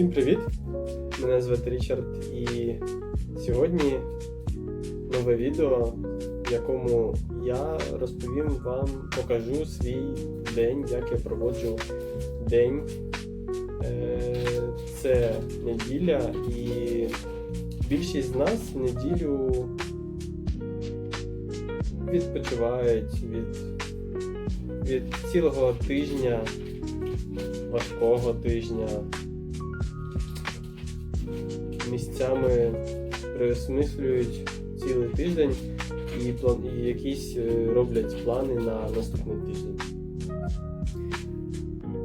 Усім привіт! Мене звати Річард і сьогодні нове відео, в якому я розповім вам, покажу свій день, як я проводжу день. Е, Це неділя і більшість з нас неділю відпочивають від, від цілого тижня важкого тижня. Місцями переосмислюють цілий тиждень і, план, і якісь е, роблять плани на наступний тиждень.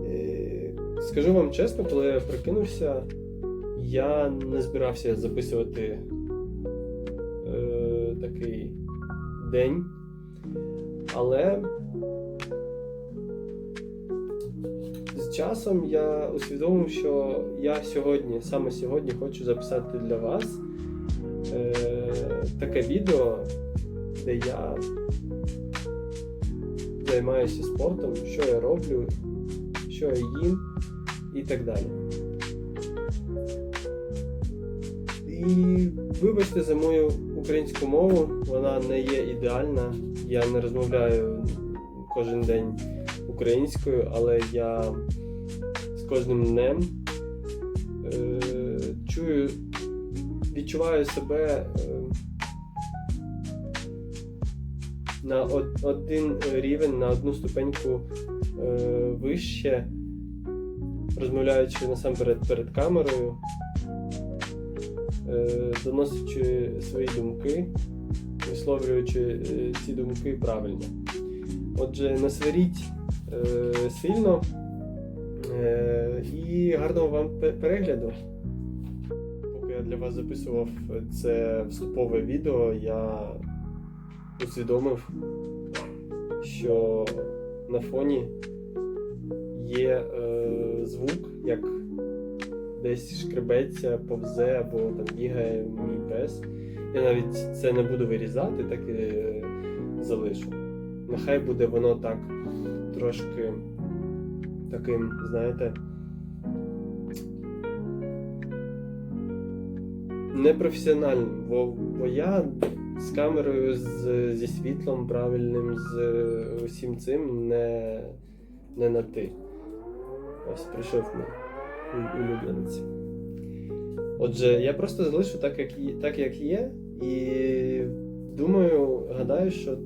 Е, Скажу вам чесно, коли я прикинувся, я не збирався записувати е, такий день, але часом я усвідомив, що я сьогодні, саме сьогодні, хочу записати для вас е, таке відео, де я займаюся спортом, що я роблю, що я їм і так далі. І вибачте за мою українську мову, вона не є ідеальна. Я не розмовляю кожен день українською, але я кожним днем е, чую, відчуваю себе е, на один рівень, на одну ступеньку е, вище, розмовляючи насамперед перед камерою, доносячи свої думки, висловлюючи ці думки правильно. Отже, не сваріть сильно і гарного вам перегляду. Поки я для вас записував це вступове відео, я усвідомив, що на фоні є е, звук, як десь шкребеться, повзе або там бігає мій пес. Я навіть це не буду вирізати, так і е, залишу. Нехай буде воно так трошки таким, знаєте, непрофесіональним, бо, бо я з камерою, з, зі світлом правильним, з усім цим не, не на ти. Ось прийшов мій улюбленець. Отже, я просто залишу так, як є, так, як є, і думаю, гадаю, що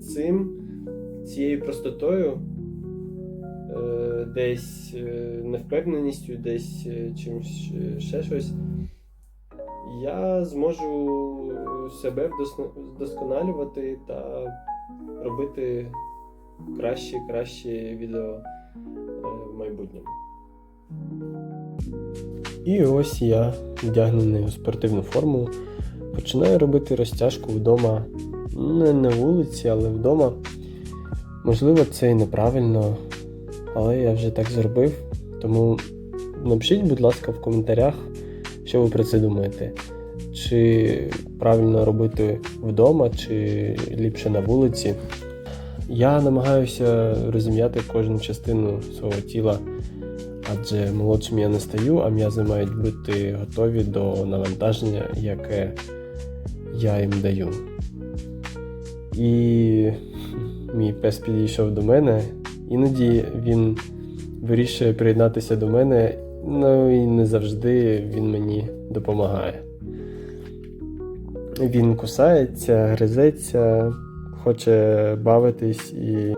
цим, цією простотою, е, десь е, невпевненістю, десь е, чимось е, ще щось, я зможу себе вдосконалювати та робити кращі, кращі відео е, в майбутньому. І ось я, вдягнений у спортивну форму, починаю робити розтяжку вдома. Не на вулиці, але вдома. Можливо, це і неправильно, але я вже так зробив. Тому напишіть, будь ласка, в коментарях, що ви про це думаєте. Чи правильно робити вдома, чи ліпше на вулиці. Я намагаюся розім'яти кожну частину свого тіла, адже молодшим я не стаю, а м'язи мають бути готові до навантаження, яке я їм даю. І мій пес підійшов до мене. Іноді він вирішує приєднатися до мене, ну і не завжди він мені допомагає. Він кусається, гризеться, хоче бавитись, і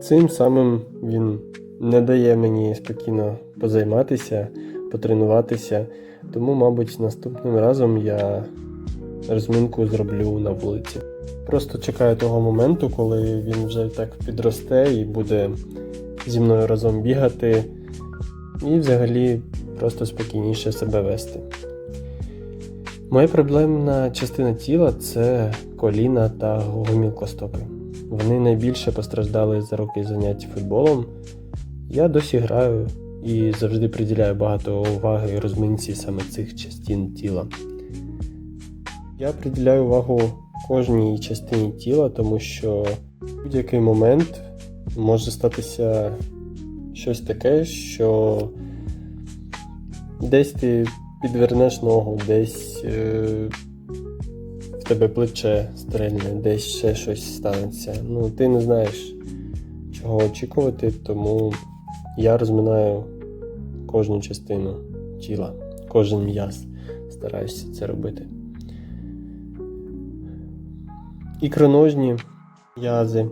цим самим він не дає мені спокійно позайматися, потренуватися. Тому, мабуть, наступним разом я розминку зроблю на вулиці. Просто чекаю того моменту, коли він вже так підросте і буде зі мною разом бігати, і взагалі просто спокійніше себе вести. Моя проблемна частина тіла це коліна та гомілкостопи. Вони найбільше постраждали за роки занять футболом. Я досі граю і завжди приділяю багато уваги розминці саме цих частин тіла. Я приділяю увагу кожній частині тіла, тому що в будь-який момент може статися щось таке, що десь ти підвернеш ногу, десь е, в тебе плече стрельне, десь ще щось станеться. Ну, ти не знаєш, чого очікувати, тому я розминаю кожну частину тіла, кожен м'яз. Стараюся це робити. Ікроножні м'язи,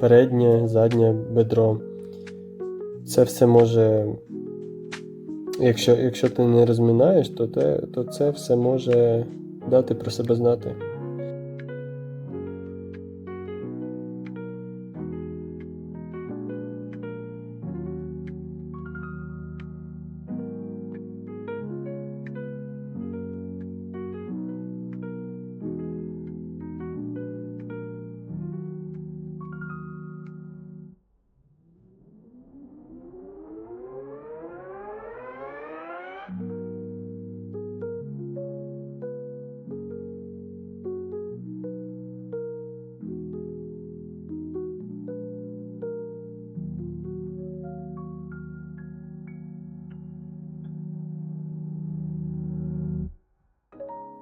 переднє, заднє бедро. Це все може. Якщо, якщо ти не розминаєш, то, те, то це все може дати про себе знати.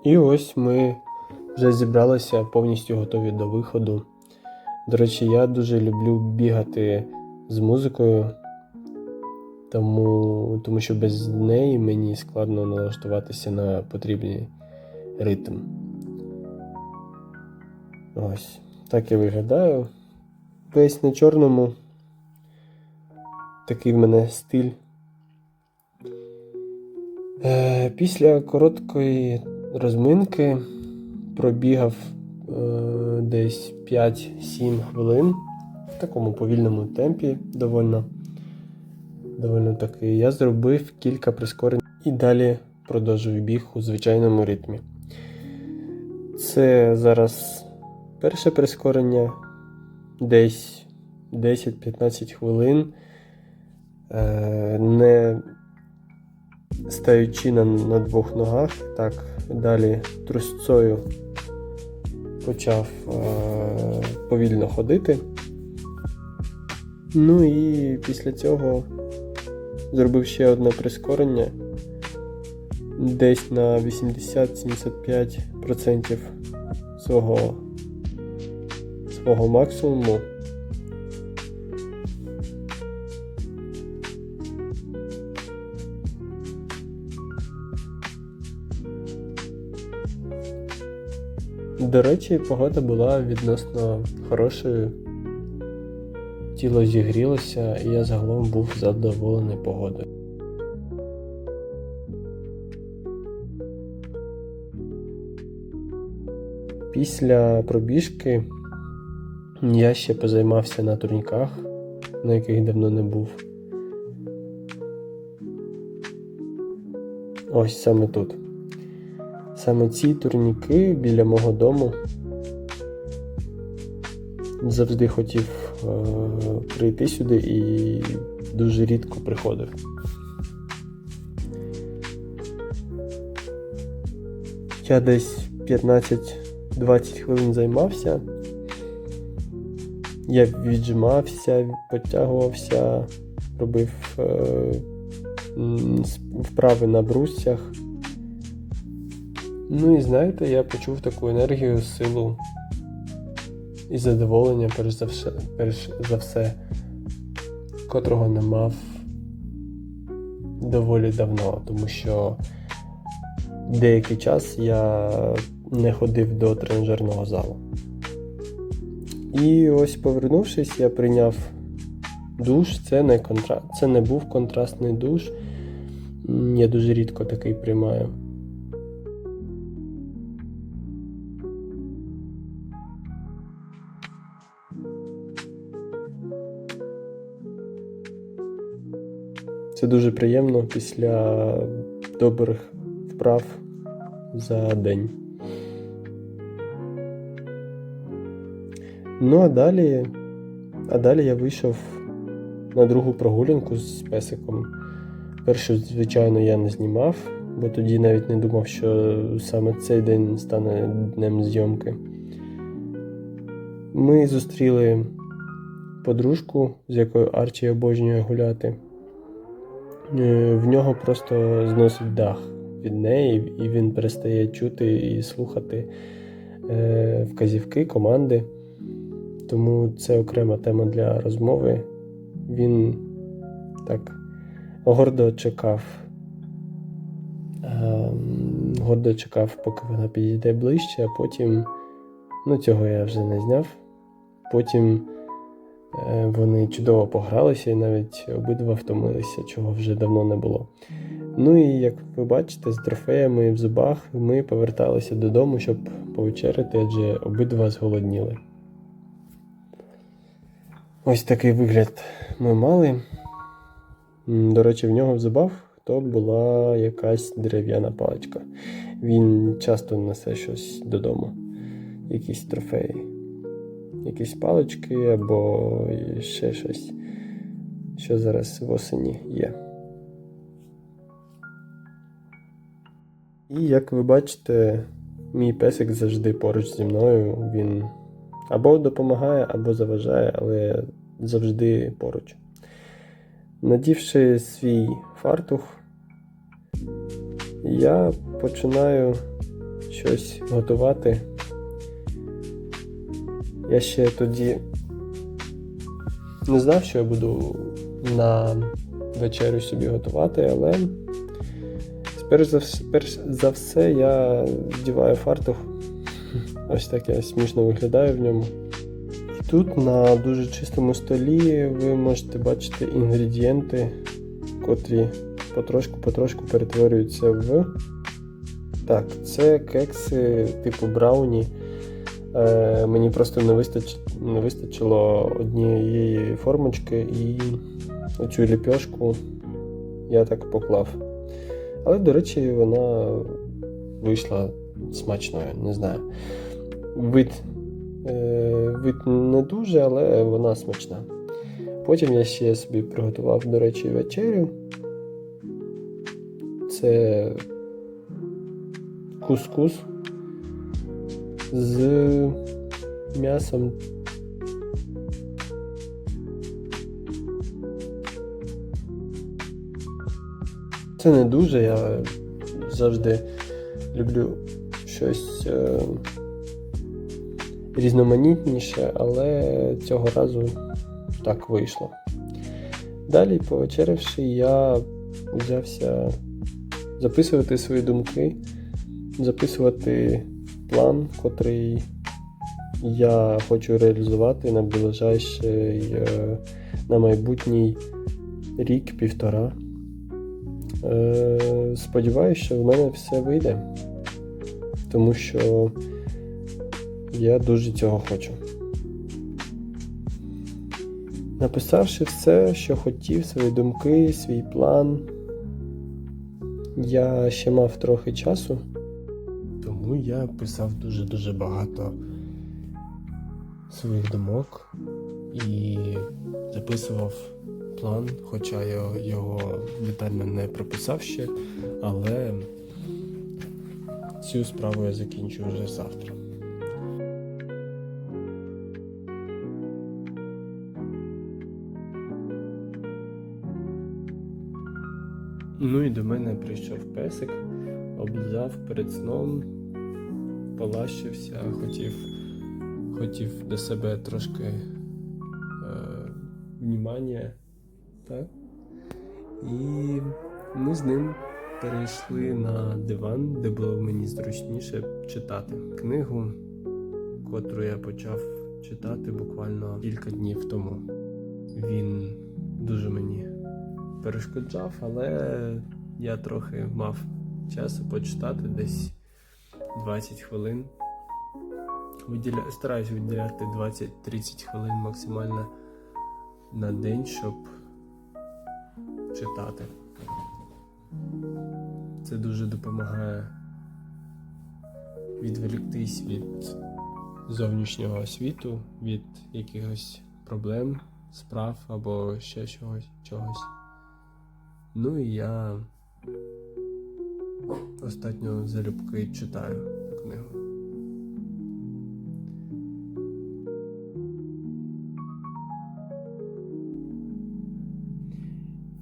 І ось ми вже зібралися повністю готові до виходу. До речі, я дуже люблю бігати з музикою, тому, тому що без неї мені складно налаштуватися на потрібний ритм. Ось, так я виглядаю. Весь на чорному. Такий в мене стиль. Е, Після короткої розминки пробігав е, десь 5-7 хвилин в такому повільному темпі довольно, довольно таки. Я зробив кілька прискорень і далі продовжую біг у звичайному ритмі. Це зараз перше прискорення, десь 10-15 хвилин. Е, не стаючи на, на двох ногах, так, далі трусцою почав е, повільно ходити. Ну і після цього зробив ще одне прискорення десь на 80-75% свого, свого максимуму. До речі, погода була відносно хорошою. Тіло зігрілося, і я загалом був задоволений погодою. Після пробіжки я ще позаймався на турніках, на яких давно не був. Ось саме тут. Саме ці турніки біля мого дому завжди хотів е, прийти сюди і дуже рідко приходив. Я десь 15-20 хвилин займався. Я віджимався, підтягувався, робив е, вправи на бруссях. Ну і знаєте, я почув таку енергію, силу і задоволення, перш за все, перш за все, котрого не мав доволі давно, тому що деякий час я не ходив до тренажерного залу. І ось повернувшись, я прийняв душ. Це не, контра... Це не був контрастний душ. Я дуже рідко такий приймаю. Це дуже приємно після добрих вправ за день. Ну а далі, а далі я вийшов на другу прогулянку з песиком. Першу, звичайно, я не знімав, бо тоді навіть не думав, що саме цей день стане днем зйомки. Ми зустріли подружку, з якою Арчі обожнює гуляти. Е, в нього просто зносить дах від неї, і він перестає чути і слухати е, вказівки, команди. Тому це окрема тема для розмови. Він так гордо чекав. ем, Гордо чекав, поки вона підійде ближче, а потім, ну цього я вже не зняв. Потім вони чудово погралися і навіть обидва втомилися, чого вже давно не було. Ну і як ви бачите, з трофеями в зубах ми поверталися додому, щоб повечеряти, адже обидва зголодніли. Ось такий вигляд ми мали. До речі, в нього в зубах то була якась дерев'яна паличка. Він часто несе щось додому, якісь трофеї, якісь палички або ще щось, що зараз в осені є. І як ви бачите, мій песик завжди поруч зі мною. Він або допомагає, або заважає, але завжди поруч. Надівши свій фартух, я починаю щось готувати. Я ще тоді не знав, що я буду на вечерю собі готувати, але перш за, вс- перш за все я вдіваю фартух. Ось так я смішно виглядаю в ньому. І тут на дуже чистому столі ви можете бачити інгредієнти, котрі потрошку-потрошку перетворюються в. Так, це кекси типу брауні. Е, мені просто не, вистач... не вистачило однієї формочки і оцю ліпьошку я так поклав. Але, до речі, вона вийшла смачною, не знаю. Вид, е, вид не дуже, але вона смачна. Потім я ще собі приготував, до речі, вечерю. Це кускус з м'ясом. Це не дуже, я завжди люблю щось е, різноманітніше, але цього разу так вийшло. Далі, повечерявши, я взявся записувати свої думки, записувати план, котрий я хочу реалізувати на ближайший, е, на майбутній рік-півтора. Е, Сподіваюся, що в мене все вийде, тому що я дуже цього хочу. Написавши все, що хотів, свої думки, свій план, я ще мав трохи часу, тому я писав дуже-дуже багато своїх думок і записував план, хоча я його детально не прописав ще, але цю справу я закінчу вже завтра. Ну і до мене прийшов песик, облизав перед сном, полащився, хотів, хотів до себе трошки е? І ми з ним перейшли на диван, де було мені зручніше читати книгу, котру я почав читати буквально кілька днів тому. Він дуже мені перешкоджав, але я трохи мав часу почитати десь 20 хвилин. Виділя... Стараюсь виділяти 20-30 хвилин максимально на день, щоб читати. Це дуже допомагає відволіктись від зовнішнього світу, від якихось проблем, справ або ще чогось. чогось. Ну і я остатньо залюбки читаю книгу.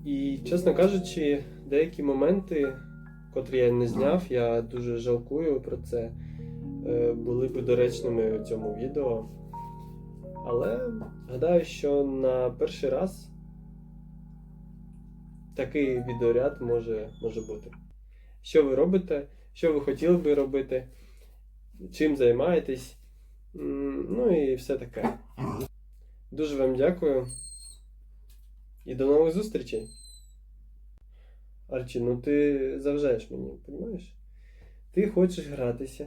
І Чесно кажучи, деякі моменти, котрі я не зняв, я дуже жалкую про це. е, Були б доречними у цьому відео. Але гадаю, що на перший раз такий відеоряд може, може бути. Що ви робите? Що ви хотіли би робити? Чим займаєтесь? Ну і все таке. Дуже вам дякую. І до нових зустрічей. Арчі, ну ти завжаєш мені, розумієш? Ти хочеш гратися.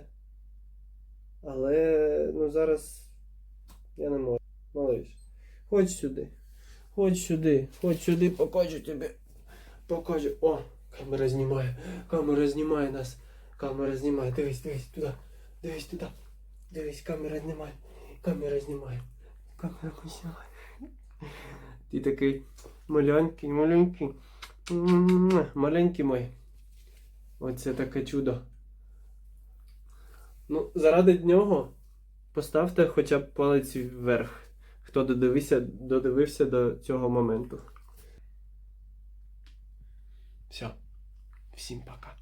Але ну зараз я не можу. Малиш. Ходь сюди. Ходь сюди. Ходь сюди, покажу тобі. Покажу. О, камера знімає. Камера знімає нас. Камера знімає. Дивись, дивись туди. Дивись туди. Дивись, камера знімає. Камера знімає. Камера знімає. Ти такий маленький, маленький. Маленький мой. Оце таке чудо. Ну, заради нього поставте хоча б палець вверх, хто додивився, додивився до цього моменту. Все. Всім пока.